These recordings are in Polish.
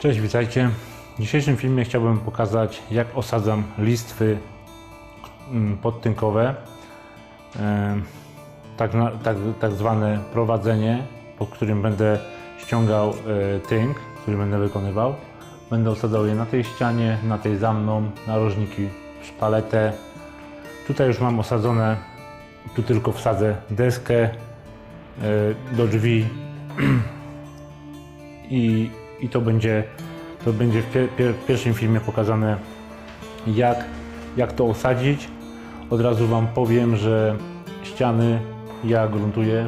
Cześć, witajcie. W dzisiejszym filmie chciałbym pokazać, jak osadzam listwy mm, podtynkowe. Tak, tak, tak zwane prowadzenie, po którym będę ściągał e, tynk, który będę wykonywał. Będę osadzał je na tej ścianie, na tej za mną, narożniki szpaletę. Tutaj już mam osadzone, tu tylko wsadzę deskę e, do drzwi i, i to będzie, to będzie w, w pierwszym filmie pokazane jak, jak to osadzić. Od razu Wam powiem, że ściany ja gruntuję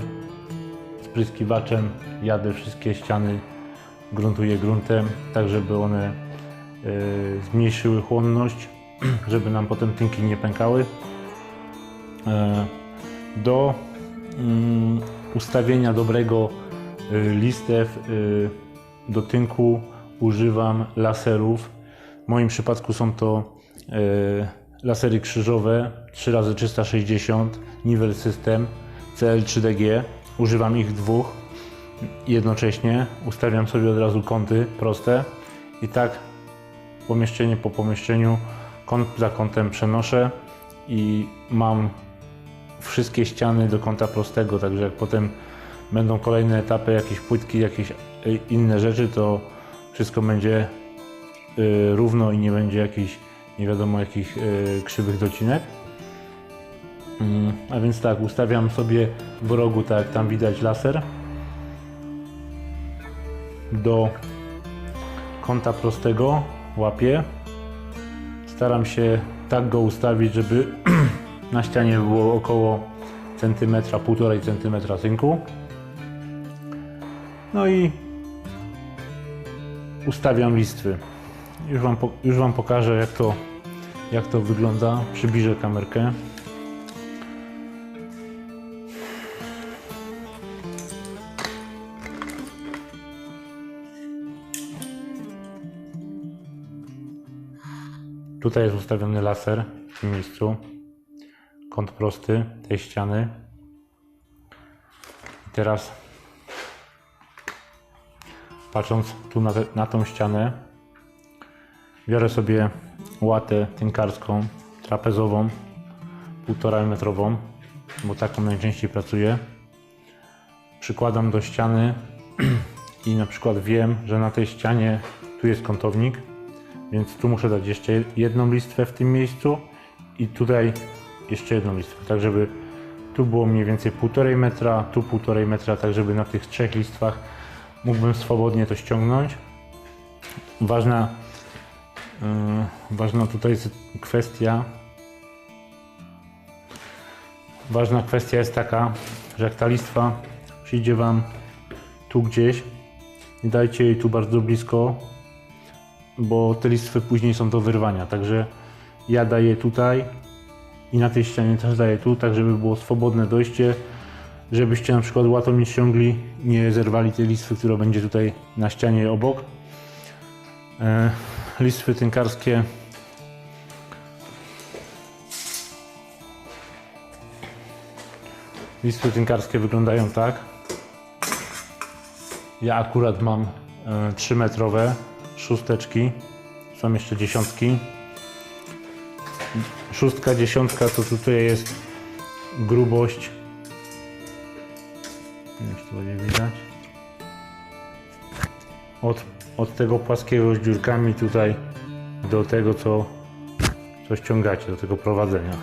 spryskiwaczem, jadę wszystkie ściany, gruntuję gruntem, tak żeby one e, zmniejszyły chłonność, żeby nam potem tynki nie pękały. E, do mm, ustawienia dobrego y, listew y, do tynku używam laserów. W moim przypadku są to y, lasery krzyżowe 3x360 Nivel System CL3DG. Używam ich dwóch jednocześnie. Ustawiam sobie od razu kąty proste i tak pomieszczenie po pomieszczeniu kąt za kątem przenoszę i mam wszystkie ściany do kąta prostego, także jak potem będą kolejne etapy, jakieś płytki, jakieś inne rzeczy, to wszystko będzie y, równo i nie będzie jakichś nie wiadomo jakich y, krzywych docinek. Mm, A więc tak, ustawiam sobie w rogu, tak tam widać laser, do kąta prostego łapię. Staram się tak go ustawić, żeby na ścianie było około centymetra, półtorej centymetra tynku. No i ustawiam listwy. Już wam, już wam pokażę jak to, jak to wygląda. Przybliżę kamerkę. Tutaj jest ustawiony laser w tym miejscu. Kąt prosty tej ściany. I teraz patrząc tu na, te, na tą ścianę, biorę sobie łatę tynkarską, trapezową, półtora metrową, bo taką najczęściej pracuję. Przykładam do ściany i na przykład wiem, że na tej ścianie tu jest kątownik, więc tu muszę dać jeszcze jedną listwę w tym miejscu i tutaj jeszcze jedną listwę, tak żeby tu było mniej więcej 1,5 metra, tu 1,5 metra, tak żeby na tych trzech listwach mógłbym swobodnie to ściągnąć. Ważna, yy, ważna tutaj jest kwestia, ważna kwestia jest taka, że jak ta listwa przyjdzie Wam tu gdzieś, nie dajcie jej tu bardzo blisko, bo te listwy później są do wyrwania, także ja daję tutaj i na tej ścianie też daję tu, tak żeby było swobodne dojście, żebyście na przykład łatwo mi ściągli, nie zerwali tej listwy, która będzie tutaj na ścianie obok. E, listwy tynkarskie Listwy tynkarskie wyglądają tak. Ja akurat mam e, 3 metrowe szósteczki. Są jeszcze dziesiątki. Szóstka, dziesiątka to tutaj jest grubość. Nie wiem, czy to będzie widać. Od, od tego płaskiego z dziurkami tutaj do tego, co, co ściągacie, do tego prowadzenia.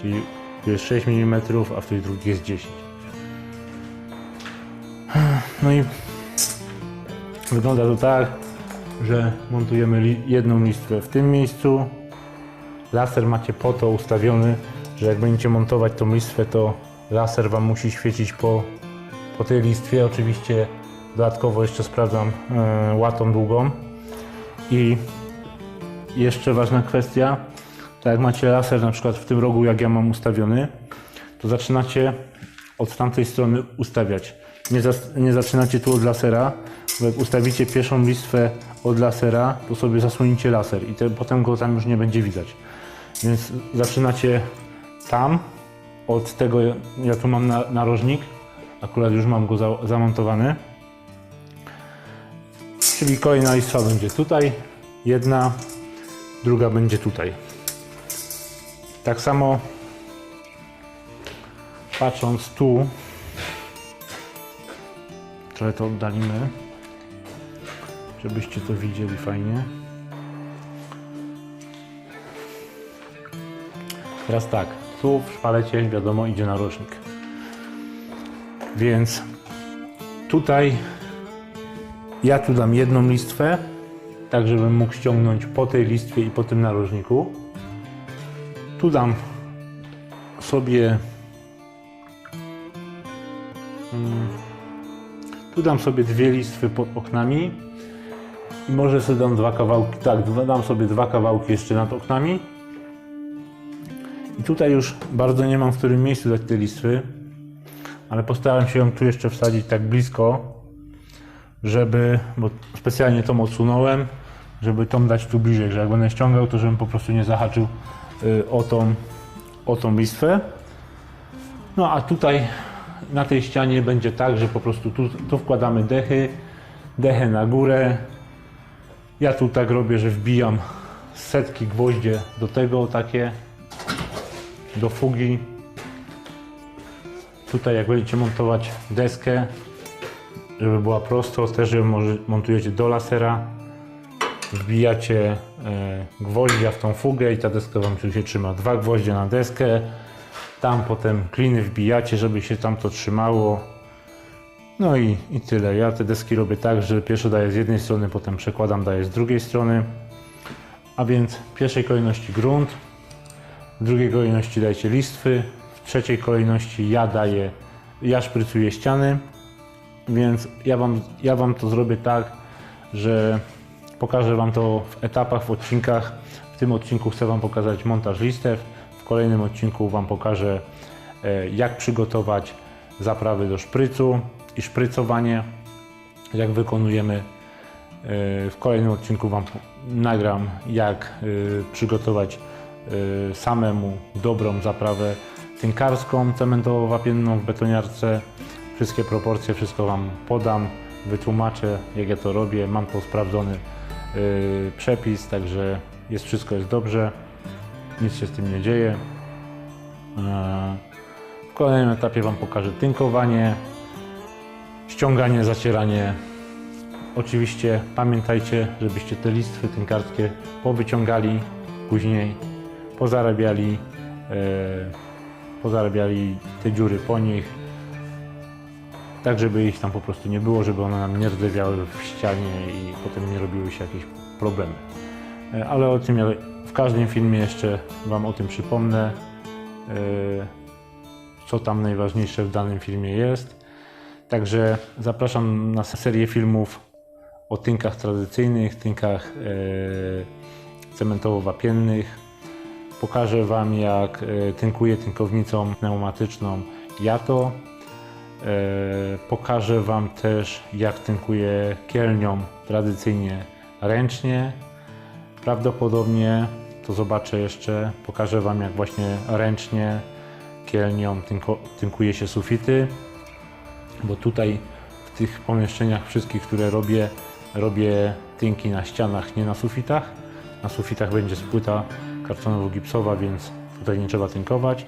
Czyli tu jest 6 mm, a w tej drugiej jest 10. No i wygląda to tak, że montujemy li jedną listwę w tym miejscu. Laser macie po to ustawiony, że jak będziecie montować tą listwę, to laser Wam musi świecić po, po tej listwie. Oczywiście dodatkowo jeszcze sprawdzam e, łatą długą. I jeszcze ważna kwestia, tak jak macie laser na przykład w tym rogu, jak ja mam ustawiony, to zaczynacie od tamtej strony ustawiać. Nie, zas- nie zaczynacie tu od lasera, bo jak ustawicie pierwszą listwę od lasera, to sobie zasłonicie laser i te, potem go tam już nie będzie widać. Więc zaczynacie tam, od tego, ja tu mam na, narożnik, akurat już mam go za, zamontowany. Czyli kolejna listwa będzie tutaj, jedna, druga będzie tutaj. Tak samo patrząc tu, trochę to oddalimy, żebyście to widzieli fajnie. Teraz tak, tu w szpalecie wiadomo idzie narożnik. Więc tutaj ja tu dam jedną listwę, tak żebym mógł ściągnąć po tej listwie i po tym narożniku. Tu dam sobie mm, tu dam sobie dwie listwy pod oknami i może sobie dam dwa kawałki, tak, dam sobie dwa kawałki jeszcze nad oknami i tutaj już bardzo nie mam w którym miejscu dać te listwy, ale postaram się ją tu jeszcze wsadzić tak blisko, żeby, bo specjalnie tą odsunąłem, żeby tą dać tu bliżej, że jak będę ściągał, to żebym po prostu nie zahaczył y, o tą, o tą listwę. No a tutaj na tej ścianie będzie tak, że po prostu tu, tu wkładamy dechy, dechę na górę. Ja tu tak robię, że wbijam setki gwoździe do tego takie, do fugi. Tutaj jak będziecie montować deskę, żeby była prosto, też ją montujecie do lasera. Wbijacie e, gwoździa w tą fugę i ta deska Wam się trzyma. Dwa gwoździe na deskę, tam potem kliny wbijacie, żeby się tam to trzymało. No i, i tyle. Ja te deski robię tak, że pierwsze daję z jednej strony, potem przekładam, daję z drugiej strony. A więc w pierwszej kolejności grunt, w drugiej kolejności dajecie listwy, trzeciej kolejności ja daję, ja szprycuję ściany, więc ja wam, ja wam to zrobię tak, że pokażę Wam to w etapach, w odcinkach. W tym odcinku chcę Wam pokazać montaż listew, w kolejnym odcinku Wam pokażę e, jak przygotować zaprawy do szprycu i szprycowanie, jak wykonujemy. E, W kolejnym odcinku Wam nagram jak e, przygotować samemu dobrą zaprawę tynkarską, cementowo-wapienną w betoniarce. Wszystkie proporcje, wszystko Wam podam, wytłumaczę jak ja to robię. Mam to sprawdzony y, przepis, także jest wszystko jest dobrze. Nic się z tym nie dzieje. E, W kolejnym etapie Wam pokażę tynkowanie, ściąganie, zacieranie. Oczywiście pamiętajcie, żebyście te listwy tynkarskie powyciągali później, pozarabiali, e, pozarabiali te dziury po nich, tak żeby ich tam po prostu nie było, żeby one nam nie rdzewiały w ścianie i potem nie robiły się jakieś problemy. E, Ale o tym ja w każdym filmie jeszcze Wam o tym przypomnę, e, co tam najważniejsze w danym filmie jest. Także zapraszam na serię filmów o tynkach tradycyjnych, tynkach e, cementowo-wapiennych. Pokażę Wam jak e, tynkuję tynkownicą pneumatyczną Jato. E, Pokażę Wam też jak tynkuję kielnią tradycyjnie ręcznie. Prawdopodobnie to zobaczę jeszcze. Pokażę Wam jak właśnie ręcznie kielnią tynkuje się sufity. Bo tutaj w tych pomieszczeniach wszystkich, które robię, robię tynki na ścianach, nie na sufitach. Na sufitach będzie spłyta kartonowo-gipsowa, więc tutaj nie trzeba tynkować.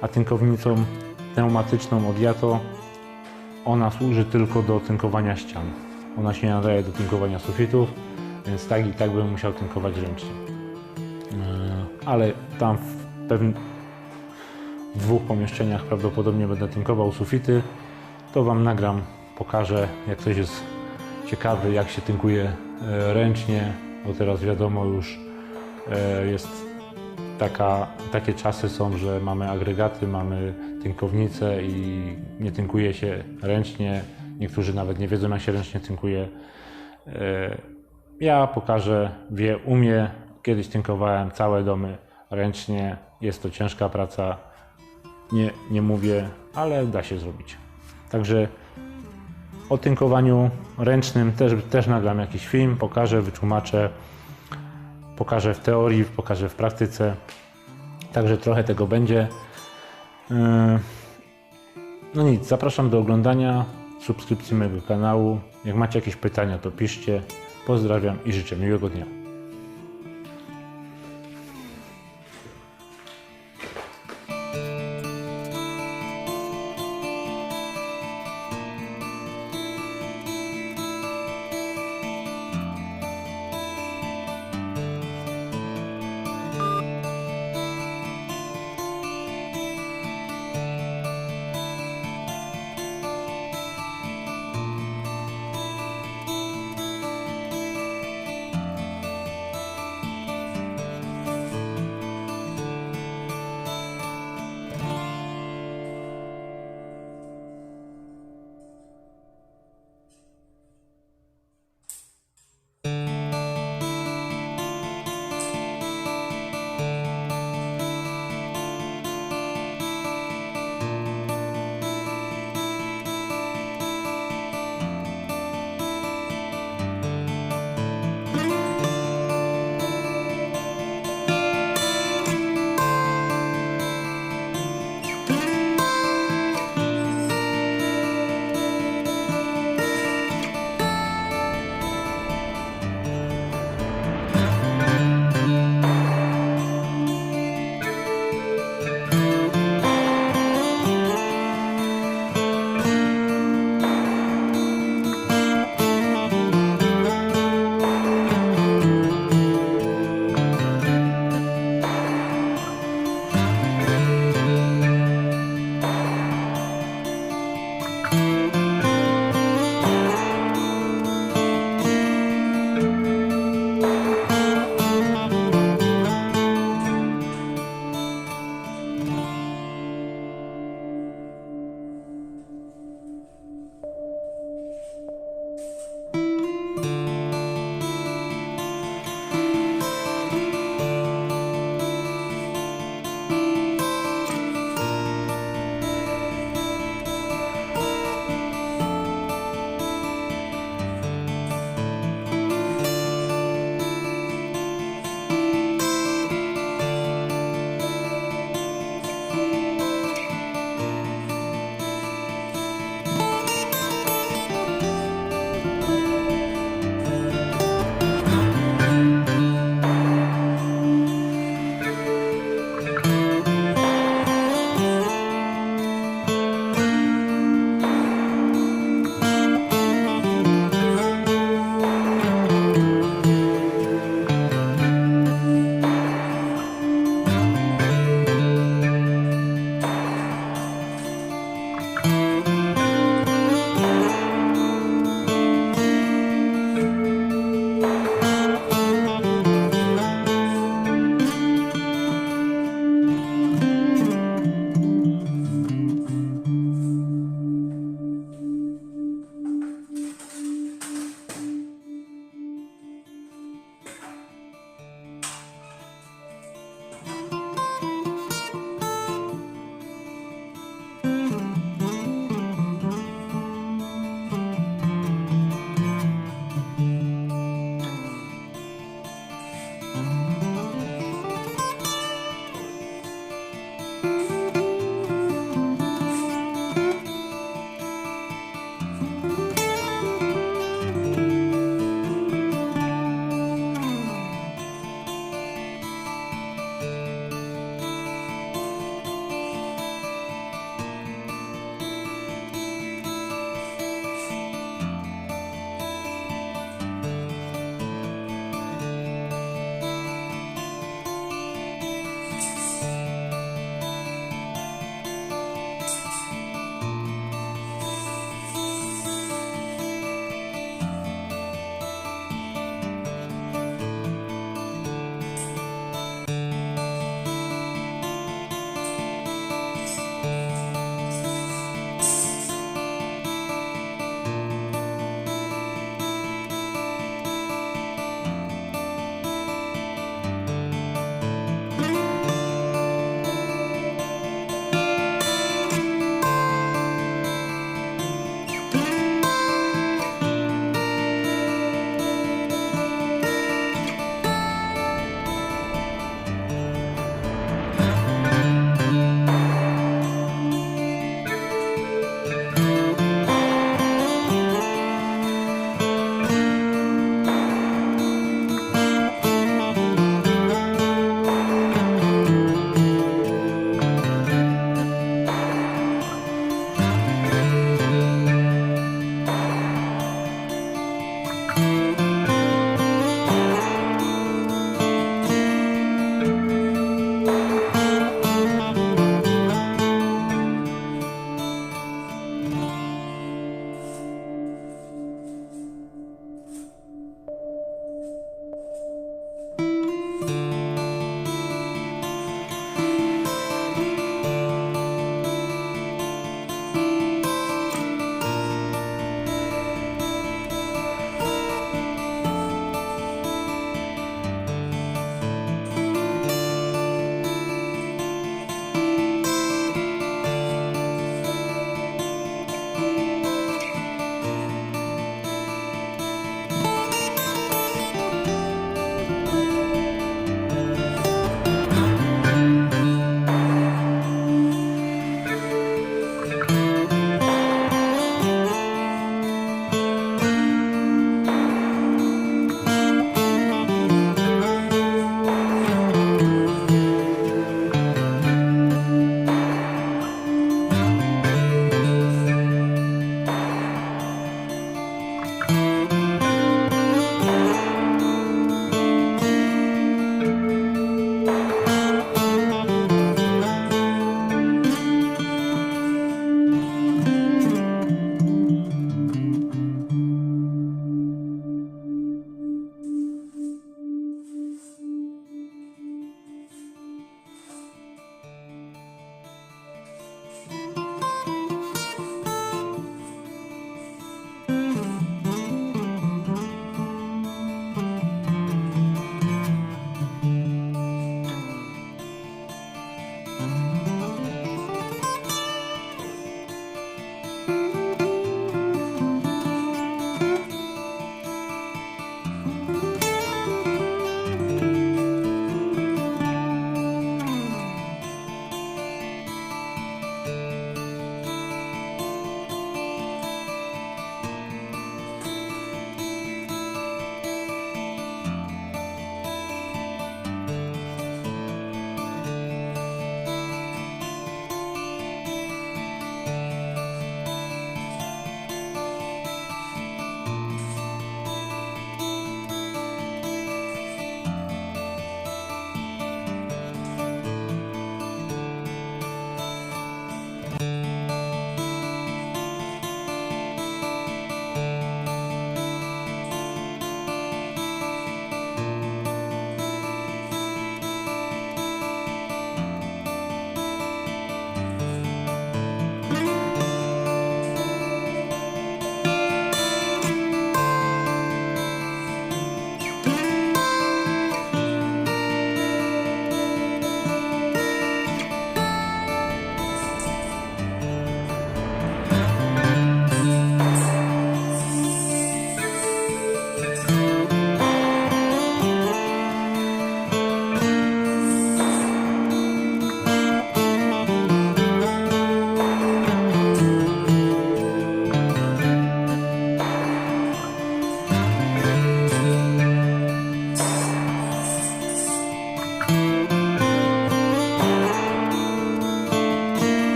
A tynkownicą pneumatyczną od Jato ona służy tylko do tynkowania ścian. Ona się nie nadaje do tynkowania sufitów, więc tak i tak bym musiał tynkować ręcznie. Yy, Ale tam w pewnym w dwóch pomieszczeniach prawdopodobnie będę tynkował sufity. To Wam nagram, pokażę jak ktoś jest ciekawy jak się tynkuje e, ręcznie, bo teraz wiadomo już e, jest taka, takie czasy są, że mamy agregaty, mamy tynkownice i nie tynkuje się ręcznie. Niektórzy nawet nie wiedzą, jak się ręcznie tynkuje. E, Ja pokażę, wie, umie. Kiedyś tynkowałem całe domy ręcznie. Jest to ciężka praca. Nie, nie mówię, ale da się zrobić. Także o tynkowaniu ręcznym też, też nagram jakiś film, pokażę, wytłumaczę. Pokażę w teorii, pokażę w praktyce. Także trochę tego będzie. Yy, No nic, zapraszam do oglądania, subskrypcji mojego kanału. Jak macie jakieś pytania, to piszcie. Pozdrawiam i życzę miłego dnia.